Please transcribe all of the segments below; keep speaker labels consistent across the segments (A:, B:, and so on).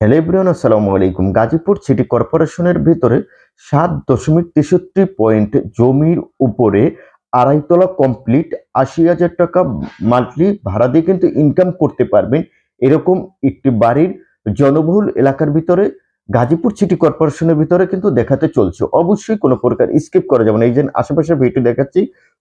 A: Hello আসসালামু আলাইকুম Gazipur city কর্পোরেশনের ভিতরে সাত দশমিক তেষট্টি পয়েন্ট জমির উপরে আড়াইতলা কমপ্লিট আশি হাজার টাকা মান্থলি ভাড়া দিয়ে কিন্তু ইনকাম করতে পারবেন। এরকম একটি বাড়ির জনবহুল এলাকার ভিতরে গাজীপুর সিটি কর্পোরেশনের ভিতরে কিন্তু দেখাতে চলছে। অবশ্যই কোনো প্রকার স্কিপ করা যাবে না। এই যে আশেপাশে ভিডিও দেখাচ্ছি,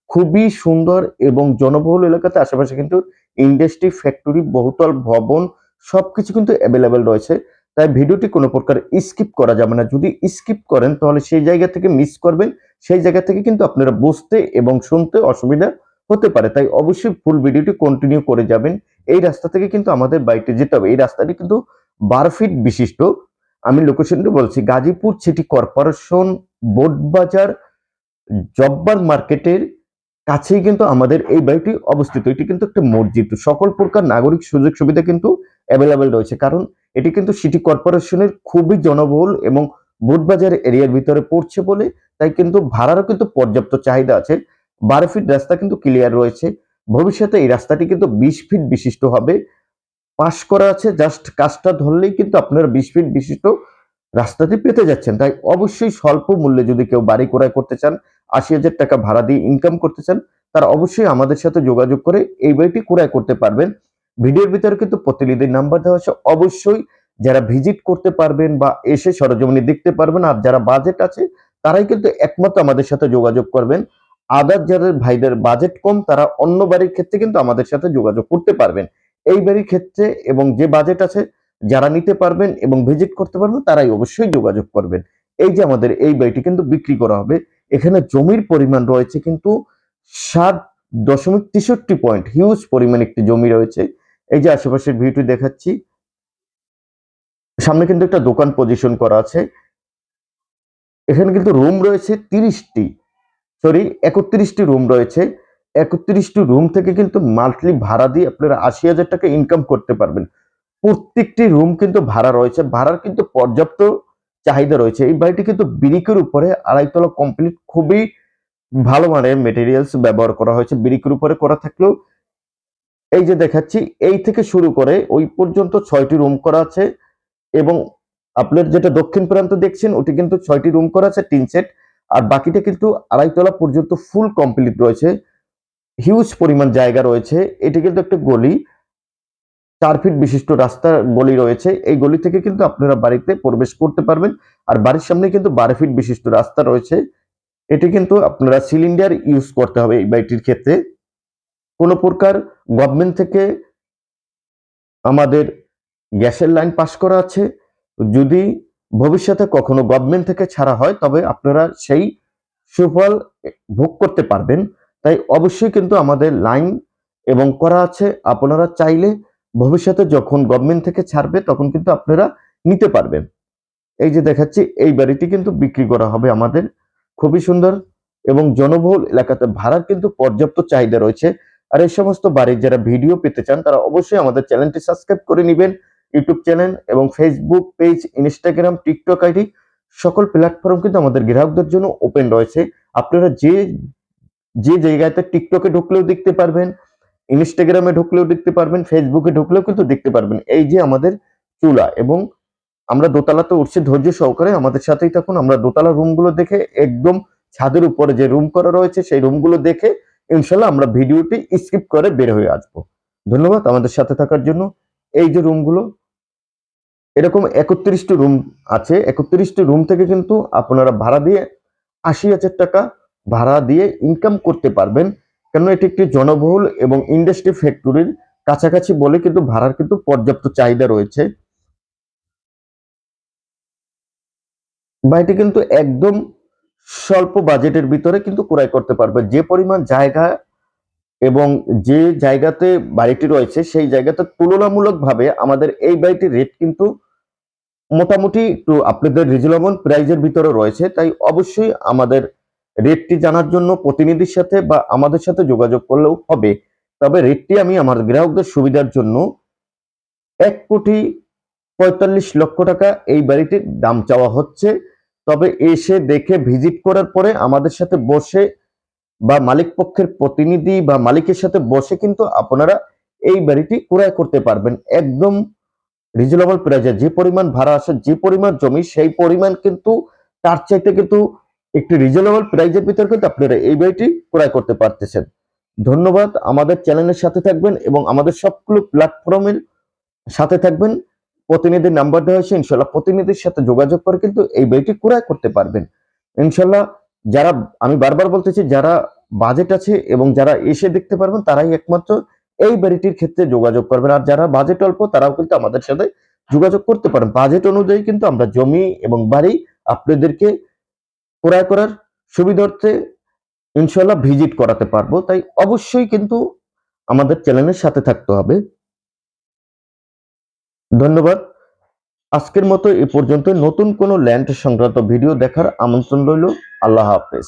A: খুবই সুন্দর এবং জনবহুল এলাকাতে আশেপাশে কিন্তু ইন্ডাস্ট্রি ফ্যাক্টরি বহুতল ভবন সবকিছু কিন্তু অ্যাভেলেবেল রয়েছে। তাই ভিডিওটি কোনো প্রকার স্কিপ করা যাবে না। যদি স্কিপ করেন, তাহলে সেই জায়গা থেকে মিস করবেন। সেই জায়গা থেকে কিন্তু আপনারা বুঝতে এবং শুনতে অসুবিধা হতে পারে। তাই অবশ্যই ফুল ভিডিওটি কন্টিনিউ করে যাবেন। এই রাস্তা থেকে কিন্তু আমাদের বাড়িতে যেতে হবে। এই রাস্তাটি কিন্তু বারো ফিট বিশিষ্ট। আমি লোকেশনটি বলছি। গাজীপুর সিটি কর্পোরেশন বোটবাজার জব্বার মার্কেটের কাছেই কিন্তু আমাদের এই বাড়িটি অবস্থিত। এটি কিন্তু একটা মসজিদ। সকল প্রকার নাগরিক সুযোগ সুবিধা কিন্তু অ্যাভেলেবেল রয়েছে। কারণ এটি কিন্তু সিটি কর্পোরেশনের খুবই জনবহুল এবং বুটবাজার এরিয়ার ভিতরে পড়ছে বলে, তাই কিন্তু ভাড়ারও কিন্তু পর্যাপ্ত চাহিদা আছে। বারো ফিট রাস্তা কিন্তু ক্লিয়ার রয়েছে। ভবিষ্যতে এই রাস্তাটি কিন্তু বিশ ফিট বিশিষ্ট হবে। পাশ করা আছে জাস্ট কাজটা ধরলেই কিন্তু আপনারা বিশ ফিট বিশিষ্ট রাস্তাটি পেতে যাচ্ছেন। তাই অবশ্যই স্বল্প মূল্যে যদি কেউ বাড়ি ক্রয় করতে চান, আশি হাজার টাকা ভাড়া দিয়ে ইনকাম করতে চান, তারা অবশ্যই আমাদের সাথে যোগাযোগ করে এই বাড়িটি ক্রয় করতে পারবেন। ভিডিওর ভিতরে কিন্তু প্রতিনিধির নাম্বার দেওয়া আছে। অবশ্যই যারা ভিজিট করতে পারবেন বা এসে সরজমিনি দেখতে পারবেন, আর যারা বাজেট আছে, তারাই কিন্তু একমাত্র আমাদের সাথে যোগাযোগ করবেন। আদার যাদের ভাইদের বাজেট কম, তারা অন্য বাড়ির ক্ষেত্রে কিন্তু আমাদের সাথে যোগাযোগ করতে পারবেন। এই বাড়ির ক্ষেত্রে এবং যে বাজেট আছে, যারা নিতে পারবেন এবং ভিজিট করতে পারবেন, তারাই অবশ্যই যোগাযোগ করবেন। এই যে আমাদের এই বাড়িটি কিন্তু বিক্রি করা হবে। এখানে জমির পরিমাণ রয়েছে কিন্তু সাত দশমিক তেষট্টি পয়েন্ট। হিউজ পরিমাণ একটি জমি রয়েছে। এই যে আশেপাশের ভিউটি দেখাচ্ছি, সামনে কিন্তু একটা দোকান পজিশন করা আছে। এখানে কিন্তু রুম রয়েছে তিরিশটি সরি একত্রিশটি রুম রয়েছে। একত্রিশটি রুম থেকে কিন্তু মান্থলি ভাড়া দিয়ে আপনারা আশি হাজার টাকা ইনকাম করতে পারবেন। প্রত্যেকটি রুম কিন্তু ভাড়া রয়েছে। ভাড়ার কিন্তু পর্যাপ্ত চাহিদা রয়েছে। এই বাড়িটি কিন্তু বিরিকের উপরে আড়াইতলা কমপ্লিট খুবই ভালো মানের মেটেরিয়ালস ব্যবহার করা হয়েছে। বিরিকের উপরে করা থাকলেও এই যে দেখাচ্ছি, এই থেকে শুরু করে ওই পর্যন্ত ছয়টি রুম করা আছে এবং আপনার যেটা দক্ষিণ প্রান্ত দেখছেন, ওটি কিন্তু ছয়টি রুম করা আছে, তিন সেট আর বাকিটা কিন্তু আড়াইতলা পর্যন্ত ফুল কমপ্লিট রয়েছে। হিউজ পরিমাণ জায়গা রয়েছে, এটি কিন্তু একটা গলি, চার ফিট বিশিষ্ট রাস্তা গলি রয়েছে, এই গলি থেকে কিন্তু আপনারা বাড়িতে প্রবেশ করতে পারবেন, আর বাড়ির সামনে কিন্তু বারো ফিট বিশিষ্ট রাস্তা রয়েছে, এটি কিন্তু আপনারা সিলিন্ডার ইউজ করতে হবে এই বাড়িটির ক্ষেত্রে। কোনো প্রকার গভর্নমেন্ট থেকে আমাদের গ্যাসের লাইন পাস করা আছে। যদি ভবিষ্যতে কখনো গভর্নমেন্ট থেকে ছাড়া হয়, তবে আপনারা সেই সুফল ভোগ করতে পারবেন। তাই অবশ্যই কিন্তু আমাদের লাইন এবং করা আছে। আপনারা চাইলে ভবিষ্যতে যখন গভর্নমেন্ট থেকে ছাড়বে, তখন কিন্তু আপনারা নিতে পারবেন। এই যে দেখাচ্ছি, এই বাড়িটি কিন্তু বিক্রি করা হবে আমাদের। খুবই সুন্দর এবং জনবহুল এলাকাতে ভাড়ার কিন্তু পর্যাপ্ত চাহিদা রয়েছে। আর এই সমস্ত বাড়ির যারা ভিডিও পেতে চান, তারা অবশ্যই আমাদের চ্যানেলটি সাবস্ক্রাইব করে নেবেন। ইউটিউব চ্যানেল এবং Facebook page Instagram TikTok ID সকল প্ল্যাটফর্ম কিন্তু আমাদের গ্রাহকদের জন্য ওপেন রয়েছে। আপনারা যে যে জায়গাতে টিকটকে ঢুকলেও দেখতে পারবেন ইনস্টাগ্রামে ঢুকলেও দেখতে পারবেন ফেসবুকে ঢুকলেও কিন্তু দেখতে পারবেন। এই যে আমাদের চুলা এবং আমরা দোতলাতে উঠছি ধৈর্য সহকারে, আমাদের সাথেই থাকুন। আমরা দোতলা রুমগুলো দেখে একদম ছাদের উপরে যে রুম করা রয়েছে, সেই রুমগুলো দেখে ইনশাল্লাহ আমরা ভিডিওটি স্কিপ করে বের হয়ে আসব। ধন্যবাদ আমাদের সাথে থাকার জন্য। এই যে রুমগুলো, এরকম একত্রিশটি রুম আছে। একত্রিশটি রুম থেকে কিন্তু আপনারা ভাড়া দিয়ে আশি হাজার টাকা ভাড়া দিয়ে ইনকাম করতে পারবেন। কেন এটি একটি জনবহুল এবং ইন্ডাস্ট্রি ফ্যাক্টরির কাছাকাছি বলে কিন্তু ভাড়ার কিন্তু পর্যাপ্ত চাহিদা রয়েছে। বাড়িটি কিন্তু একদম স্বল্প বাজেটের ভিতরে কিন্তু ক্রয় করতে পারবে। যে পরিমাণ জায়গা এবং যে জায়গাতে বাড়িটি রয়েছে, সেই জায়গাতে তুলনামূলকভাবে আমাদের এই বাড়িটির রেট কিন্তু মোটামুটি একটু আপনাদের রিজনেবল প্রাইজের ভিতরে রয়েছে। তাই অবশ্যই আমাদের রেটটি জানার জন্য প্রতিনিধির সাথে বা আমাদের সাথে যোগাযোগ করলেও হবে। তবে রেটটি আমি আমার গ্রাহকদের সুবিধার জন্য এক কোটি পঁয়তাল্লিশ লক্ষ টাকা এই বাড়িটির দাম চাওয়া হচ্ছে। তবে এসে দেখে ভিজিট করার পরে আমাদের সাথে বসে বা মালিক পক্ষের প্রতিনিধি বা মালিকের সাথে বসে কিন্তু আপনারা এই বাড়িটি ক্রয় করতে পারবেন। একদম রিজনেবল প্রাইজে যে পরিমাণ ভাড়া আসে, যে পরিমাণ জমি, সেই পরিমাণ কিন্তু তার চাইতে কিন্তু একটি রিজনেবল প্রাইজের ভিতর কিন্তু আপনারা এই বাড়িটি ক্রয় করতে পারতেছেন। ধন্যবাদ। আমাদের চ্যানেলের সাথে থাকবেন এবং আমাদের সবগুলো প্ল্যাটফর্মের সাথে থাকবেন। প্রতিনিধির নাম্বার দেওয়া হয়েছে, ইনশাল্লাহ প্রতিনিধির সাথে যোগাযোগ করে কিন্তু এই বইটি ক্রয় করতে পারবেন। ইনশাল্লাহ যারা, আমি বারবার বলতেছি যারা বাজেট আছে এবং যারা এসে দেখতে পারবেন, তারাই একমাত্র এই বাড়িটির ক্ষেত্রে যোগাযোগ করবেন। আর যারা বাজেট অল্প, তারাও কিন্তু আমাদের সাথে যোগাযোগ করতে পারেন। বাজেট অনুযায়ী কিন্তু আমরা জমি এবং বাড়ি আপনাদেরকে ক্রয় করার সুবিধার্থে ইনশাল্লাহ ভিজিট করাতে পারব। তাই অবশ্যই কিন্তু আমাদের চ্যানেলের সাথে থাকতে হবে। ধন্যবাদ। আজকের মতো এ পর্যন্ত নতুন কোনো ল্যান্ড সংক্রান্ত ভিডিও দেখার আমন্ত্রণ রইল। আল্লাহ হাফেজ।